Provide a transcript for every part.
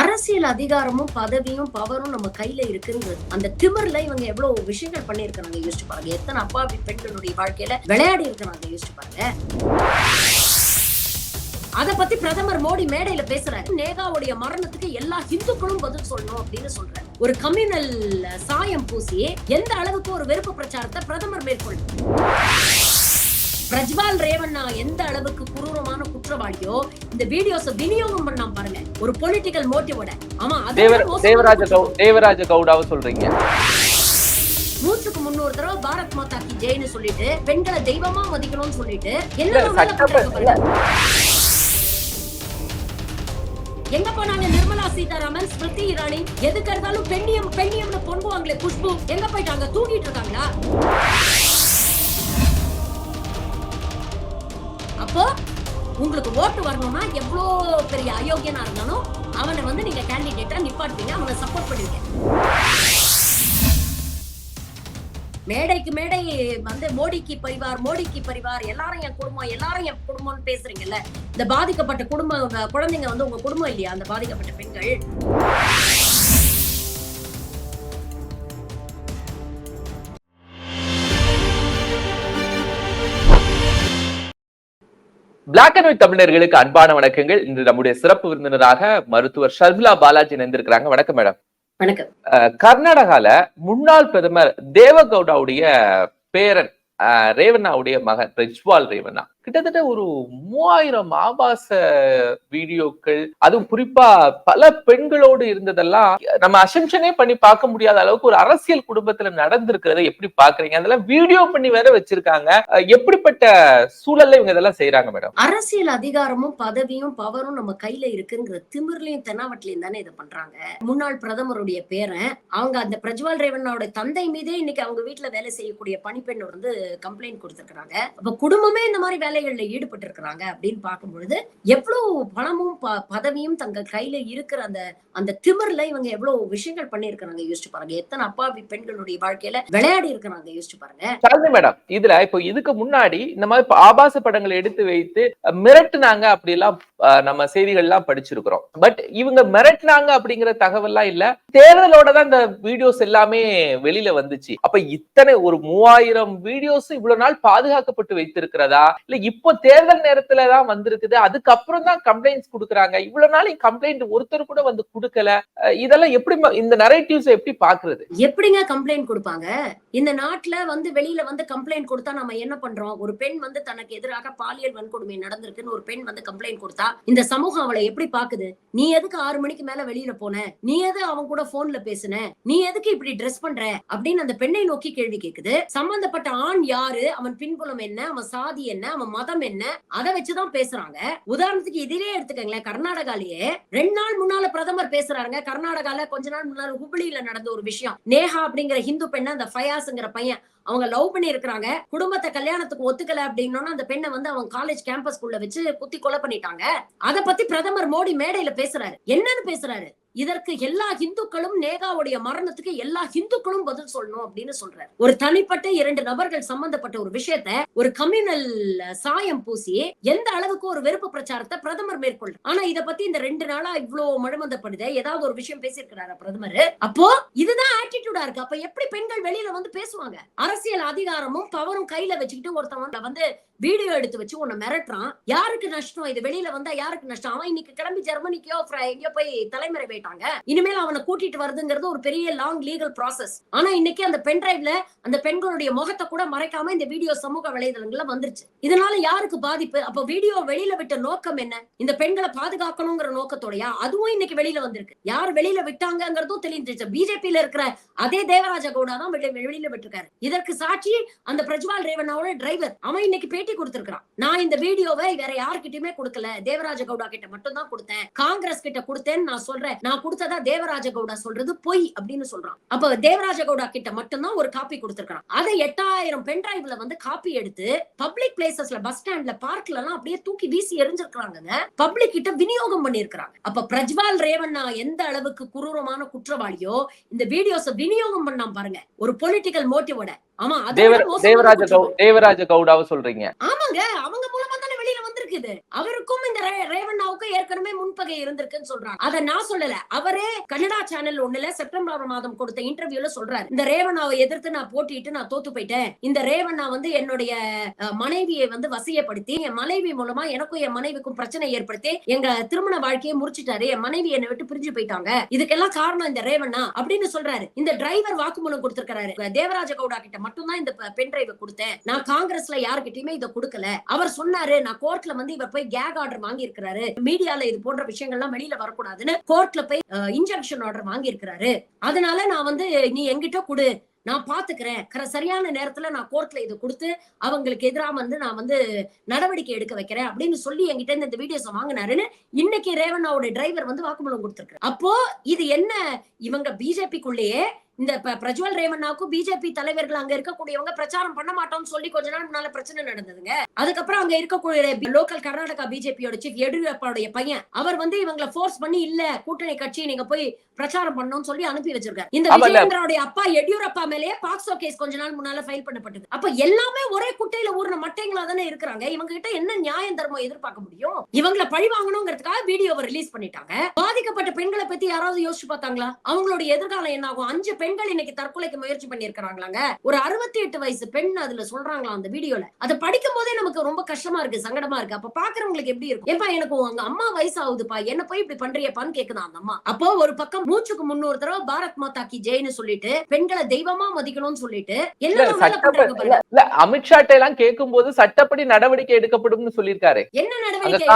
அரசியல் அதிகாரமும் பதவியும் பவரும் நம்ம கையில இருக்குங்கிறது அந்த திமிர்ல இவங்க எவ்வளவு விஷயங்கள் பண்ணியிருக்கிறாங்க யோசிச்சு பாருங்க. எத்தனை அப்படி பெண்களுடைய வாழ்க்கையில விளையாடி இருக்கிறாங்க யோசிச்சு பாருங்க. அத பத்தி பிரதமர் மோடி மேடையில பேசுறாரு. நேகாவுடைய மரணத்துக்கு எல்லா ஹிந்துக்களும் பதில் சொல்லணும் அப்படின்னு சொல்றாரு. ஒரு கம்யூனல் சாயம் பூசி எந்த அளவுக்கு ஒரு வெறுப்பு பிரச்சாரத்தை பிரதமர் மேற்கொள்ளும் பிரஜ்வால் ரேவண்ணா எந்த அளவுக்கு குரூரமான குற்றவாளியோ இந்த வீடியோஸ் விநியோகம் பண்ணா பாருங்க. ஒரு பொலிட்டிக்கல் மோட்டிவோட ஆமா தேவராஜ தேவராஜ கவுடாவை சொல்றீங்க. நூற்றுக்கு முன்னூறு தடவை பாரத் மாதா கி ஜெயின்னு சொல்லிட்டு பெண்களை தெய்வமா மதிக்கணும்னு சொல்லிட்டு என்ன எங்க போனாங்க நிர்மலா சீதாராமன் ஸ்மிருதி இரானி? எதுக்கு இருந்தாலும் பெண்ணியம் பெண்ணியம்னு பொங்குவாங்களே குஷ்பு. எங்க போயிட்டாங்க? தூங்கிட்டு இருக்காங்களா? அப்போ உங்களுக்கு ஓட்டு வரணும்னா எவ்வளோ பெரிய அயோக்கியனா இருந்தாலும் அவனை வந்து நீங்க கேண்டிடேட்டா நிப்பாட்டுவீங்க அவனை சப்போர்ட் பண்ணுவீங்க. மேடைக்கு மேடை வந்து மோடிக்கு பரிவார் மோடிக்கு பரிவார் எல்லாரும் என் குடும்பம் எல்லாரும் என் குடும்பம்னு பேசுறீங்கல்ல இந்த பாதிக்கப்பட்ட குடும்ப குழந்தைங்க வந்து உங்க குடும்பம் இல்லையா? அந்த பாதிக்கப்பட்ட பெண்கள். பிளாக் அண்ட் ஒயிட் தமிழர்களுக்கு அன்பான வணக்கங்கள். இன்று நம்முடைய சிறப்பு விருந்தினராக மருத்துவர் ஷர்மிளா பாலாஜி இணைந்திருக்கிறாங்க. வணக்கம் மேடம். வணக்கம். கர்நாடகால முன்னாள் பிரதமர் தேவகவுடாவுடைய பேரன் ரேவண்ணாவுடைய மகன் பிரஜ்வால் ரேவண்ணா. கிட்டத்தட்ட ஒரு மூவாயிரம் ஆபாச வீடியோக்கள். அதுவும் குறிப்பா பல பெண்களோடு இருந்ததெல்லாம் நம்ம அசம்ஷனே பண்ணி பார்க்க முடியாத அளவுக்கு ஒரு அரசியல் குடும்பத்துல நடந்திருக்கிறத எப்படி பாக்குறீங்க அதெல்லாம் வீடியோ பண்ணி வேற வச்சிருக்காங்க. எப்படிப்பட்ட சூழல்ல இவங்க இதெல்லாம் செய்யறாங்க மேடம்? அரசியல் அதிகாரமும் பதவியும் பவரும் நம்ம கையில இருக்குங்கிற திமிர்லயும் தென்னாவட்டிலையும் தானே இதை பண்றாங்க. முன்னாள் பிரதமருடைய பேரன் அவங்க அந்த பிரஜ்வால் ரேவண்ணாவோட தந்தை மீதே இன்னைக்கு அவங்க வீட்டுல வேலை செய்யக்கூடிய பணிப்பெண் வந்து கம்ப்ளைண்ட் கொடுத்திருக்காங்க அப்ப குடும்பமே இந்த மாதிரி வேலைகள்ல ஈடுபட்டு இருக்கிறாங்க அப்படின்னு பார்க்கும் பொழுது எவ்வளவு பணமும் பதவியும் தங்க கையில இருக்கிற அந்த அந்த திமிர்ல இவங்க எவ்வளவு விஷயங்கள் பண்ணிருக்கிறாங்க யோசிச்சு பாருங்க. எத்தனை அப்பாவி பெண்களுடைய வாழ்க்கையில விளையாடி இருக்கிறாங்க யோசிச்சு பாருங்க. மேடம் இதுல இப்போ இதுக்கு முன்னாடி இந்த மாதிரி ஆபாச படங்களை எடுத்து வைத்து மிரட்டுனாங்க அப்படி எல்லாம் நம்ம செய்திகள்லாம் படிச்சிருக்கிறோம். பட் இவங்க மிரட்டுனாங்க அப்படிங்கிற தகவல்லாம் இல்ல. தேர்தலோட தான் இந்த வீடியோஸ் எல்லாமே வெளியில வந்துச்சு. அப்ப இத்தனை ஒரு மூவாயிரம் வீடியோஸ் இவ்வளவு நாள் பாதுகாக்கப்பட்டு வைத்திருக்கிறதா? இல்ல இப்போ தேர்தல் நேரத்துல தான் வந்திருக்குது. அதுக்கப்புறம் தான் கம்ப்ளைண்ட்ஸ் கொடுக்குறாங்க. இவ்வளவு நாள் கம்ப்ளைண்ட் ஒருத்தர் கூட வந்து கொடுக்கல. இதெல்லாம் எப்படி இந்த நரேட்டிவ்ஸ் எப்படி பாக்குறது? எப்படிங்க கம்ப்ளைண்ட் கொடுப்பாங்க? இந்த நாட்டுல வந்து வெளியில வந்து கம்ப்ளைண்ட் கொடுத்தா நம்ம என்ன பண்றோம்? ஒரு பெண் வந்து தனக்கு எதிராக பாலியல் வன்கொடுமை நடந்திருக்குன்னு ஒரு பெண் வந்து கம்ப்ளைண்ட் கொடுத்தா இந்த சமூகம் அவளை எப்படி பாக்குது? நீ எதுக்கு ஆறு மணிக்கு மேல வெளியில போன? நீ எது அவன் கூட போன்ல பேசுன? நீ எதுக்கு இப்படி ட்ரெஸ் பண்ற? அப்படின்னு அந்த பெண்ணை நோக்கி கேள்வி கேக்குது. சம்பந்தப்பட்ட ஆண் யாரு? அவன் பின்புலம் என்ன? அவன் சாதி என்ன? அவன் மதம் என்ன அதை வச்சுதான் பேசுறாங்க. உதாரணத்துக்கு இதிலே எடுத்துக்கங்களேன் கர்நாடகாலேயே ரெண்டு நாள் முன்னால பிரதமர் பேசுறாங்க கர்நாடகால கொஞ்ச நாள் முன்னால ஹுப்ளியில நடந்த ஒரு விஷயம். நேஹா அப்படிங்கிற ஹிந்து பெண்ணை அந்த ஃபயாஸ்ங்கிற பையன் அவங்க லவ் பண்ணி இருக்கிறாங்க குடும்பத்தை கல்யாணத்துக்கு ஒத்துக்கல அப்படின்னா அந்த பெண்ணை வந்து அவங்க காலேஜ் கேம்பஸ்குள்ள வச்சு குத்தி கொலை பண்ணிட்டாங்க. அத பத்தி பிரதமர் மோடி மேடையில பேசுறாரு. என்னன்னு பேசுறாரு? இதற்கு எல்லா இந்துக்களும் நேகாவுடைய மரணத்துக்கு எல்லா இந்துக்களும் பதில் சொல்லணும் அப்படின்னு சொல்றாரு. ஒரு தனிப்பட்ட இரண்டு நபர்கள் சம்பந்தப்பட்ட ஒரு விஷயத்த ஒரு கம்யூனல் சாயம் பூசி எந்த அளவுக்கு ஒரு வெறுப்பு பிரச்சாரத்தை பிரதமர் மேற்கொள் ஆனா இத பத்தி இந்த ரெண்டு நாளா இவ்வளவு மழுமந்தப்படுது. ஏதாவது ஒரு விஷயம் பேசியிருக்கிறாரா பிரதமர்? அப்போ இதுதான் ஆட்டிடியூடா இருக்கு. அப்ப எப்படி பெண்கள் வெளியில வந்து பேசுவாங்க? அரசியல் அதிகாரமும் பவரும் கையில வச்சுக்கிட்டு ஒருத்தவன் வந்து வீடியோ எடுத்து வச்சு உன்னை மிரட்டுறான். யாருக்கு நஷ்டம்? இது வெளியில வந்தா யாருக்கு நஷ்டம்? அவன் இன்னைக்கு கிளம்பி ஜெர்மனிக்கோ எங்கேயோ போய் தலைமறை போயிட்டாங்க இனிமேல் அவனை கூட்டிட்டு வருதுங்கிறது ஒரு பெரிய லாங் லீகல் ப்ராசஸ் ஆனா இன்னைக்கு அந்த பென் டிரைவ்ல அந்த பெண்களுடைய முகத்தை கூட மறைக்காம இந்த வீடியோ சமூக வலைதளங்கள்ல வந்துருச்சு. இதனால யாருக்கு பாதிப்பு? அப்ப வீடியோ வெளியில விட்ட நோக்கம் என்ன? இந்த பெண்களை பாதுகாக்கணுங்கிற நோக்கத்தோடயா? அதுவும் இன்னைக்கு வெளியில வந்திருக்கு. யார் வெளியில விட்டாங்கிறதும் தெரிஞ்சிருச்சு பிஜேபியில இருக்கிற அதே தேவராஜ கவுடா தான் வெளியில விட்டுருக்காரு. இதற்கு சாட்சி அந்த பிரஜ்வால் ரேவனாவோட டிரைவர் அவன் இன்னைக்கு பேட்டி கொடுத்திருக்கான் நான் இந்த வீடியோவை வேற யாருக்கிட்டயுமே கொடுக்கல. தேவராஜ கவுடா கிட்ட மட்டும் தான் கொடுத்தேன். காங்கிரஸ் கிட்ட கொடுத்தேன்னு நான் சொல்றேன். நான் கொடுத்ததா தேவராஜ கவுடா சொல்றது பொய் அப்படின்னு சொல்றான். அப்ப தேவராஜ கவுடா கிட்ட மட்டும் தான் ஒரு காப்பி கொடுத்திருக்கான் அதை எட்டாயிரம் பென் டிரைவ்ல வந்து காப்பி எடுத்து பப்ளிக் பிளேசஸ்ல பஸ் ஸ்டாண்ட்ல பார்க்ல எல்லாம் அப்படியே தூக்கி வீசி எரிஞ்சிருக்காங்க பப்ளிக் கிட்ட விநியோகம் பண்ணிருக்காங்க அப்ப பிரஜ்வால் ரேவண்ணா எந்த அளவுக்கு குரூரமான குற்றவாளியோ இந்த வீடியோஸ் விநியோகம் பண்ணாம பாருங்க. ஒரு பொலிட்டிக்கல் மோட்டிவோட ஆமா தேவராஜ தேவராஜ கவுடாவை சொல்றீங்க. ஆமாங்க அவங்க மூலமா இருக்குது. அவருக்கும் இந்த ரேவண்ணாவுக்கும் ஏற்கனவே முன்பகை இருந்திருக்குன்னு சொல்றாங்க. அதை நான் சொல்லல. அவரே கன்னடா சேனல் ஒண்ணுல செப்டம்பர் மாதம் கொடுத்த இன்டர்வியூல சொல்றாரு. இந்த ரேவண்ணாவை எதிர்த்து நான் போட்டிட்டு நான் தோத்து போயிட்டேன். இந்த ரேவண்ணா வந்து என்னுடைய மனைவியை வந்து வசியப்படுத்தி என் மனைவி மூலமா எனக்கும் என் மனைவிக்கும் பிரச்சனை ஏற்படுத்தி எங்க திருமண வாழ்க்கையை முடிச்சிட்டாரு என் மனைவி என்னை விட்டு பிரிஞ்சு போயிட்டாங்க. இதுக்கெல்லாம் காரணம் இந்த ரேவண்ணா அப்படின்னு சொல்றாரு. இந்த டிரைவர் வாக்குமூலம் கொடுத்திருக்காரு தேவராஜ கவுடா கிட்ட மட்டும்தான் இந்த பென் டிரைவை கொடுத்தேன். நான் காங்கிரஸ்ல யாருக்கிட்டயுமே இதை கொடுக்கல. அவர் சொன்னாரு நான் கோர்ட்ல வந்து இவர் போய் கேக் ஆர்டர் வாங்கி இருக்கிறாரு மீடியால இது போன்ற விஷயங்கள்லாம் வெளியில வரக்கூடாதுன்னு கோர்ட்ல போய் இன்ஜெக்ஷன் ஆர்டர் வாங்கி இருக்கிறாரு அதனால நான் வந்து நீ என்கிட்ட கொடு. நான் பாத்துக்கிறேன். கர- சரியான நேரத்துல நான் கோர்ட்ல இதை கொடுத்து அவங்களுக்கு எதிராக வந்து நான் வந்து நடவடிக்கை எடுக்க வைக்கிறேன் அப்படின்னு சொல்லி என்கிட்ட இருந்து இந்த வீடியோஸ் வாங்கினாருன்னு இன்னைக்கு ரேவண்ணாவோட டிரைவர் வந்து வாக்குமூலம் கொடுத்துருக்காரு அப்போ இது என்ன இவங்க பிஜேபிக்குள்ளேயே இந்த பிரஜ்வல் ரேவண்ணாவுக்கும் பிஜேபி தலைவர்கள் அங்க இருக்கக்கூடியவங்க பிரச்சாரம் பண்ண மாட்டோம்னு சொல்லி கொஞ்ச நாள் முன்னால பிரச்சனை நடந்ததுங்க. அதுக்கப்புறம் அங்க இருக்கக்கூடிய லோக்கல் கர்நாடகா பிஜேபியோட சீஃப் எடியூரப்பாவுடைய பையன் அவர் வந்து இவங்களை ஃபோர்ஸ் பண்ணி இல்ல கூட்டணி கட்சி நீங்க போய் பிரச்சாரம் பண்ணணும்னு சொல்லி அனுப்பி வச்சிருக்காரு. இந்த ஆமால்ல. விஜயேந்திராவுடைய அப்பா எடியூரப்பா மேலேயே பாக்ஸோ கேஸ் கொஞ்ச நாள் முன்னால ஃபைல் பண்ணப்பட்டது. அப்ப எல்லாமே ஒரே குட்டையில ஊர்ன மட்டைங்களா தானே இருக்கிறாங்க. இவங்க கிட்ட என்ன நியாயம் தர்மம் எதிர்பார்க்க முடியும்? இவங்களை பழி வாங்கணுங்கிறதுக்காக வீடியோவை ரிலீஸ் பண்ணிட்டாங்க. பாதிக்கப்பட்ட பெண்களை பத்தி யாராவது யோசிச்சு பார்த்தாங்களா? அவங்களோட எதிர்காலம் என்ன ஆகும்? அஞ்சு பெண்கள் இன்னைக்கு தற்கொலைக்கு முயற்சி பண்ணிருக்காங்களாங்க ஒரு அறுபத்தி எட்டு வயசு பெண் அதுல சொல்றாங்களா அந்த வீடியோல. அதை படிக்கும் போதே நமக்கு ரொம்ப கஷ்டமா இருக்கு சங்கடமா இருக்கு. அப்ப பாக்குறவங்களுக்கு எப்படி இருக்கும்? ஏப்பா எனக்கு உங்க அம்மா வயசு ஆகுதுப்பா என்ன போய் இப்படி பண்றியப்பான்னு கேக்குதான் அந்த அம்மா. அப்போ ஒரு பக்கம் மூச்சுக்கு முன்னூறு தடவை பாரத் மாதா கி ஜெயின்னு சொல்லிட்டு பெண்களை தெய்வமா மதிக்கணும்னு சொல்லிட்டு இல்ல அமித்ஷாட்ட எல்லாம் கேட்கும் போது சட்டப்படி நடவடிக்கை எடுக்கப்படும்னு சொல்லியிருக்காரு. என்ன நடவடிக்கை?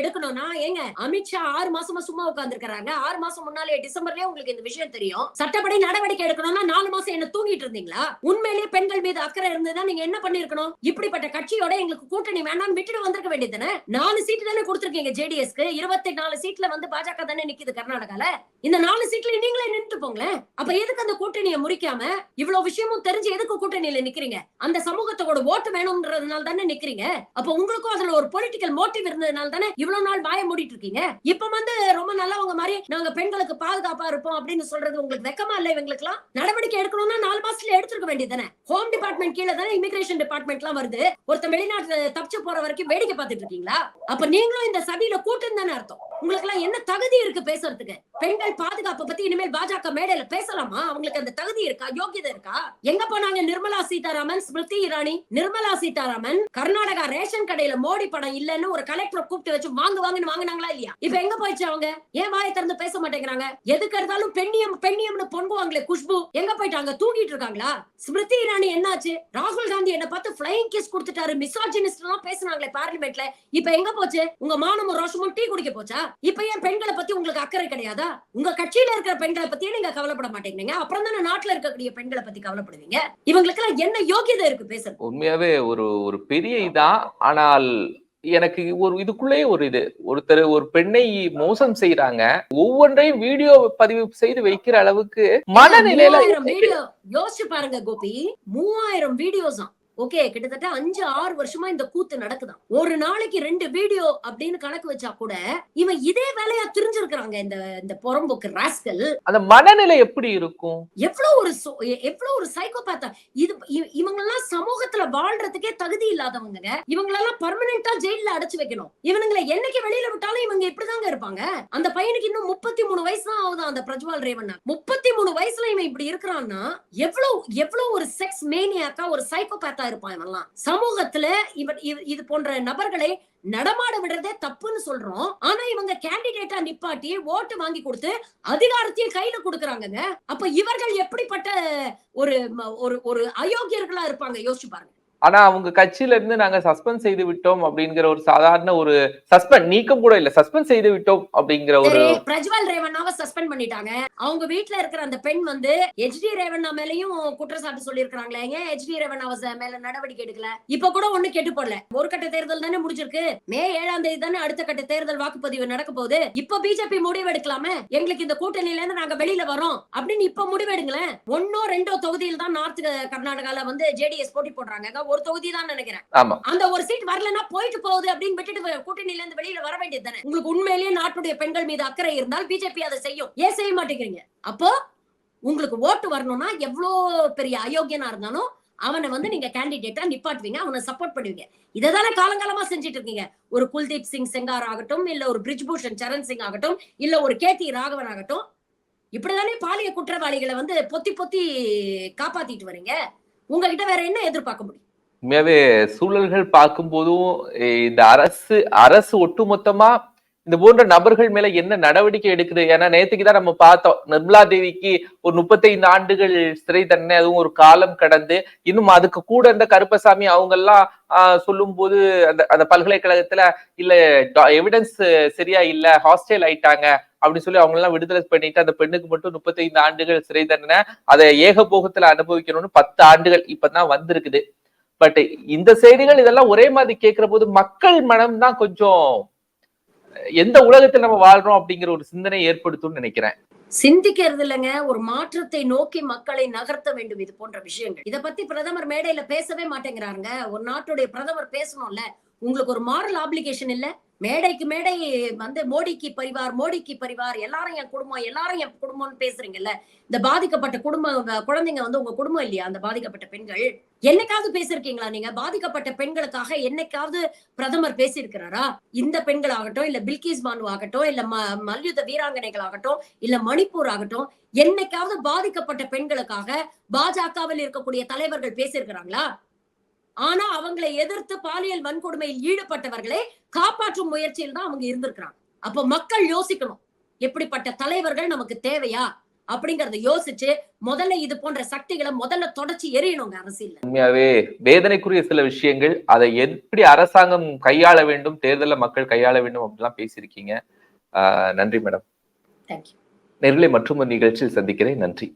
எடுக்கணும்னா ஏங்க அமித்ஷா ஆறு மாசமா சும்மா உட்கார்ந்துருக்காங்க ஆறு மாசம் முன்னாலே டிசம்பர்லயே உங்களுக்கு இந்த விஷயம் தெரியும். சட்டப்படி நடவடிக்கை எடுக்கணும்னா நாலு மாசம் என்ன தூங்கிட்டு இருந்தீங்களா? உண்மையிலேயே பெண்கள் மீது அக்கறை இருந்ததுன்னா நீங்க என்ன பண்ணிருக்கணும் இப்படிப்பட்ட கட்சியோட எங்களுக்கு கூட்டணி வேணாம்னு விட்டுட்டு வந்திருக்க வேண்டியதுன்னு நாலு சீட்டு தானே கொடுத்திருக்கீங்க ஜேடிஎஸ்க்கு. இருபத்தி நாலு சீட்ல வந்து பாஜக தானே நிக்குது கர்நாடகால. இந்த நாலு சீட்ல நீங்களே நின்னுட்டு போங்களேன். அப்ப எதுக்கு அந்த கூட்டணியை முறிக்காம இவ்வளவு விஷயமும் தெரிஞ்சு எதுக்கு கூட்டணியில நிக்கிறீங்க? அந்த சமூகத்தோட ஓட்டு வேணும்ன்றதுனால தானே நிக்கிறீங்க? அப்ப உங்களுக்கும் அதுல ஒரு பொலிட்டிக்கல் மோட்டிவ் இருந்ததுனால தானே இவ்வளவு நாள் வாய மூடிட்டு இருக்கீங்க? இப்ப வந்து ரொம்ப நல்லவங்க மாதிரி நாங்க பெண்களுக்கு பாதுகாப்பா இருப்போம் அப்படின்னு சொல்றது உங்களுக்கு வெக்கமா இல்ல இவங்களுக்கு எல்லாம் நடவடிக்கை எடுக்கணும்னா நாலு மாசத்துல எடுத்துருக்க வேண்டியதானே ஹோம் டிபார்ட்மெண்ட் கீழே தானே இமிகிரேஷன் டிபார்ட்மெண்ட் எல்லாம் வருது. ஒருத்தன் வெளிநாட்டுல தப்பிச்சு போற வரைக்கும் வேடிக்கை பார்த்துட்டு இருக்கீங்களா? அப்ப நீங்களும் இந்த சபையில கூட்டம் தானே அர்த்தம். உங்களுக்கு எல்லாம் என்ன தகுதி இருக்கு பேசுறதுக்கு? பெண்கள் பாதுகாப்பை பத்தி இனிமேல் பாஜக மேடையில பேசலாமா? அவங்களுக்கு அந்த தகுதி இருக்கா? யோகியதை இருக்கா? எங்க போனாங்க நிர்மலா சீதாராமன் ஸ்மிருதி இரானி நிர்மலா சீதாராமன் கர்நாடகா ரேஷன் கடையில மோடி படம் இல்லன்னு ஒரு கலெக்டரை கூப்பிட்டு வச்சு வாங்க வாங்கன்னு வாங்குனாங்களா இல்லையா? இப்ப எங்க போயிடுச்சு அவங்க? ஏன் வாயை திறந்து பேச மாட்டேங்கிறாங்க? எதுக்கு இருந்தாலும் பெண்ணியம் பெண்ணியம்னு பொங்குவாங்களே குஷ்பு. எங்க போயிட்டாங்க தூங்கிட்டு இருக்காங்களா? ஸ்மிருதி இரானி என்னாச்சு? ராகுல் காந்தி என்ன பார்த்து ஃபிளைங் கிஸ் கொடுத்துட்டாரு. மிசாஜினிஸ்ட் எல்லாம் பேசுனாங்களே பார்லிமெண்ட்ல இப்ப எங்க போச்சு? உங்க மானமும் ரோஷமும் டீ குடிக்க போச்சா? இப்ப ஏன் பெண்களை பத்தி உங்களுக்கு அக்கறை கிடையாதா? உங்க கட்சியில இருக்கிற பெண்களை பத்தியே நீங்க கவலைப்பட மாட்டேங்கிறீங்க. அப்புறம் தானே நாட்டுல இருக்கக்கூடிய பெண்களை பத்தி கவலைப்படுவீங்க? இவங்களுக்கு எல்லாம் என்ன யோகியதை இருக்கு பேசுறது உண்மையாவே ஒரு ஒரு பெரிய இதான் ஆனால் எனக்கு ஒரு இதுக்குள்ளேயே ஒரு இது. ஒருத்தர் ஒரு பெண்ணை மோசம் செய்யறாங்க ஒவ்வொன்றையும் வீடியோ பதிவு செய்து வைக்கிற அளவுக்கு மனநிலையில யோசிச்சு பாருங்க கோபி. மூவாயிரம் வீடியோஸ் ஓகே கிட்டத்தட்ட அஞ்சு ஆறு வருஷமா இந்த கூத்து நடக்குதாம் ஒரு நாளைக்கு ரெண்டு வீடியோ அப்படின்னு கணக்கு வச்சா கூட இவன் இதே வேலையா தெரிஞ்சிருக்கிறாங்க இந்த இந்த புறம்போக்கு ராஸ்கல் அந்த மனநிலை எப்படி இருக்கும்? எவ்வளவு ஒரு எவ்வளவு ஒரு சைக்கோபாத்தா இது இவங்க எல்லாம் சமூகத்துல வாழ்றதுக்கே தகுதி இல்லாதவங்க இவங்களெல்லாம் பர்மனெண்டா ஜெயில அடைச்சு வைக்கணும். இவனுங்களை என்னைக்கு வெளியில விட்டாலும் இவங்க இப்படிதாங்க இருப்பாங்க. அந்த பையனுக்கு இன்னும் முப்பத்தி மூணு வயசு தான் ஆகுதான் அந்த பிரஜ்வால் ரேவண்ணா. முப்பத்தி மூணு வயசுல இவன் இப்படி இருக்கிறான்னா எவ்வளவு எவ்வளவு ஒரு செக்ஸ் மேனியாக்கா ஒரு சைக்கோபாத்தா இருப்பான் இவெல்லாம் சமூகத்துல இவன் இது போன்ற நபர்களை நடமாட விடுறதே தப்புன்னு சொல்றோம். ஆனா இவங்க கேண்டிடேட்டா நிப்பாட்டி ஓட்டு வாங்கி கொடுத்து அதிகாரத்தையும் கையில கொடுக்குறாங்கங்க. அப்ப இவர்கள் எப்படிப்பட்ட ஒரு ஒரு ஒரு அயோக்கியர்களா இருப்பாங்க? யோசிச்சு பாருங்க. ஆனா அவங்க கட்சியில இருந்து நாங்க சஸ்பெண்ட் செய்து விட்டோம் அப்படிங்கிற ஒரு சாதாரண ஒரு சஸ்பெண்ட் நீக்கம் கூட இல்ல. சஸ்பெண்ட் செய்து விட்டோம் அப்படிங்கிற ஒரு பிரஜ்வல் பிரஜ்வால் ரேவண்ணாவை சஸ்பெண்ட் பண்ணிட்டாங்க. அவங்க வீட்டுல இருக்கிற அந்த பெண் வந்து ஹெச்டி ரேவண்ணா மேலயும் குற்றச்சாட்டு சொல்லியிருக்காங்களே ஏன் ஹெச்டி ரேவண்ணாவை ச- மேல நடவடிக்கை எடுக்கல? இப்ப கூட ஒண்ணு கேட்டு போடல. ஒரு கட்ட தேர்தல் தானே முடிஞ்சிருக்கு. மே ஏழாம் தேதி தானே அடுத்த கட்ட தேர்தல் வாக்குப்பதிவு நடக்க போகுது. இப்ப பிஜேபி முடிவு எடுக்கலாமே? எங்களுக்கு இந்த கூட்டணியில இருந்து நாங்க வெளியில வரோம். அப்படின்னு இப்ப முடிவு எடுங்களேன். ஒன்னோ ரெண்டோ தொகுதியில் தான் நார்த் கர்நாடகால வந்து ஜேடிஎஸ் போட்டி போடுறாங்க. ஒரு தொகுதி தான் நினைக்கிறேன் அந்த ஒரு சீட் வரலன்னா போயிட்டு போகுது அப்படின்னு விட்டுட்டு கூட்டணியில இருந்து வெளியில வர வேண்டியது தானே. உங்களுக்கு உண்மையிலேயே நாட்டுடைய பெண்கள் மீது அக்கறை இருந்தால் பிஜேபி அதை செய்யும். ஏன் செய்ய மாட்டேங்கிறீங்க? அப்போ உங்களுக்கு ஓட்டு வரணும்னா எவ்வளோ பெரிய அயோக்கியனா இருந்தாலும் அவனை வந்து நீங்க கேண்டிடேட்டா நிப்பாட்டுவீங்க அவனை சப்போர்ட் பண்ணுவீங்க. இததானே காலங்காலமா செஞ்சுட்டு இருக்கீங்க. ஒரு குல்தீப் சிங் செங்கார் ஆகட்டும் இல்ல ஒரு பிரிஜ்பூஷன் சரண் சிங் ஆகட்டும் இல்ல ஒரு கேடி ராகவன் ஆகட்டும் இப்படிதானே பாலிய குற்றவாளிகளை வந்து பொத்தி பொத்தி காப்பாத்திட்டு வரீங்க? உங்ககிட்ட வேற என்ன எதிர்பார்க்க முடியும்? உண்மையாவே சூழல்கள் பார்க்கும் போதும் இந்த அரசு அரசு ஒட்டுமொத்தமா இந்த போன்ற நபர்கள் மேல என்ன நடவடிக்கை எடுக்குது? ஏன்னா நேத்துக்கு தான் நம்ம பார்த்தோம் நிர்மலா தேவிக்கு ஒரு முப்பத்தைந்து ஆண்டுகள் சிறை தண்டனை அதுவும் ஒரு காலம் கடந்து இன்னும் அதுக்கு கூட இந்த கருப்பசாமி அவங்க எல்லாம் சொல்லும் போது அந்த அந்த பல்கலைக்கழகத்துல இல்ல எவிடன்ஸ் சரியா இல்ல ஹாஸ்டல் ஆயிட்டாங்க அப்படின்னு சொல்லி அவங்க எல்லாம் விடுதலை பண்ணிட்டு அந்த பெண்ணுக்கு மட்டும் முப்பத்தைந்து ஆண்டுகள் சிறை தண்டனை அதை ஏகபோகத்துல அனுபவிக்கணும்னு பத்து ஆண்டுகள் இப்பதான் வந்திருக்குது. பட் இந்த செய்திகள் இதெல்லாம் ஒரே மாதிரி கேட்கிற போது மக்கள் மனம் தான் கொஞ்சம் எந்த உலகத்தில் நம்ம வாழ்றோம் அப்படிங்கிற ஒரு சிந்தனை ஏற்படுத்தும்னு நினைக்கிறேன். சிந்திக்கிறது இல்லைங்க. ஒரு மாற்றத்தை நோக்கி மக்களை நகர்த்த வேண்டும் இது போன்ற விஷயங்கள். இத பத்தி பிரதமர் மேடையில பேசவே மாட்டேங்கிறாருங்க. ஒரு நாட்டுடைய பிரதமர் பேசணும்ல. உங்களுக்கு ஒரு மாரல் ஆப்ளிகேஷன் இல்ல? மேடைக்கு மேடை வந்து மோடிக்கு பரிவார் மோடிக்கு பரிவார் எல்லாரும் என் குடும்பம் எல்லாரும் என் குடும்பம்னு பேசுறீங்கல்ல இந்த பாதிக்கப்பட்ட குடும்ப குழந்தைங்க வந்து உங்க குடும்பம் இல்லையா? அந்த பாதிக்கப்பட்ட பெண்கள் என்னைக்காவது பேசிருக்கீங்களா நீங்க? பாதிக்கப்பட்ட பெண்களுக்காக என்னைக்காவது பிரதமர் பேசியிருக்கிறாரா? இந்த பெண்கள் ஆகட்டும் இல்ல பில்கிஸ் பானு ஆகட்டும் இல்ல ம- மல்யுத்த வீராங்கனைகள் ஆகட்டும் இல்ல மணிப்பூர் ஆகட்டும் என்னைக்காவது பாதிக்கப்பட்ட பெண்களுக்காக பாஜகவில் இருக்கக்கூடிய தலைவர்கள் பேசியிருக்கிறாங்களா? ஆனா அவங்களை எதிர்த்து பாலியல் வன்கொடுமையில் ஈடுபட்டவர்களை காப்பாற்றும் முயற்சியில் தான் அவங்க இருந்திருக்கிறாங்க. அப்ப மக்கள் யோசிக்கணும் எப்படிப்பட்ட தலைவர்கள் நமக்கு தேவையா? அப்படிங்கறத யோசிச்சு முதல்ல இது போன்ற சக்திகளை முதல்ல தொடச்சி எரியணுங்க அரசியல்ல. உண்மையாவே வேதனைக்குரிய சில விஷயங்கள் அதை எப்படி அரசாங்கம் கையாள வேண்டும் தேர்தல மக்கள் கையாள வேண்டும் அப்படிலாம் பேசியிருக்கீங்க. ஆஹ் நன்றி மேடம். தேங்க்யூ நேர்களை மற்றும் ஒரு நிகழ்ச்சியில் சந்திக்கிறேன். நன்றி.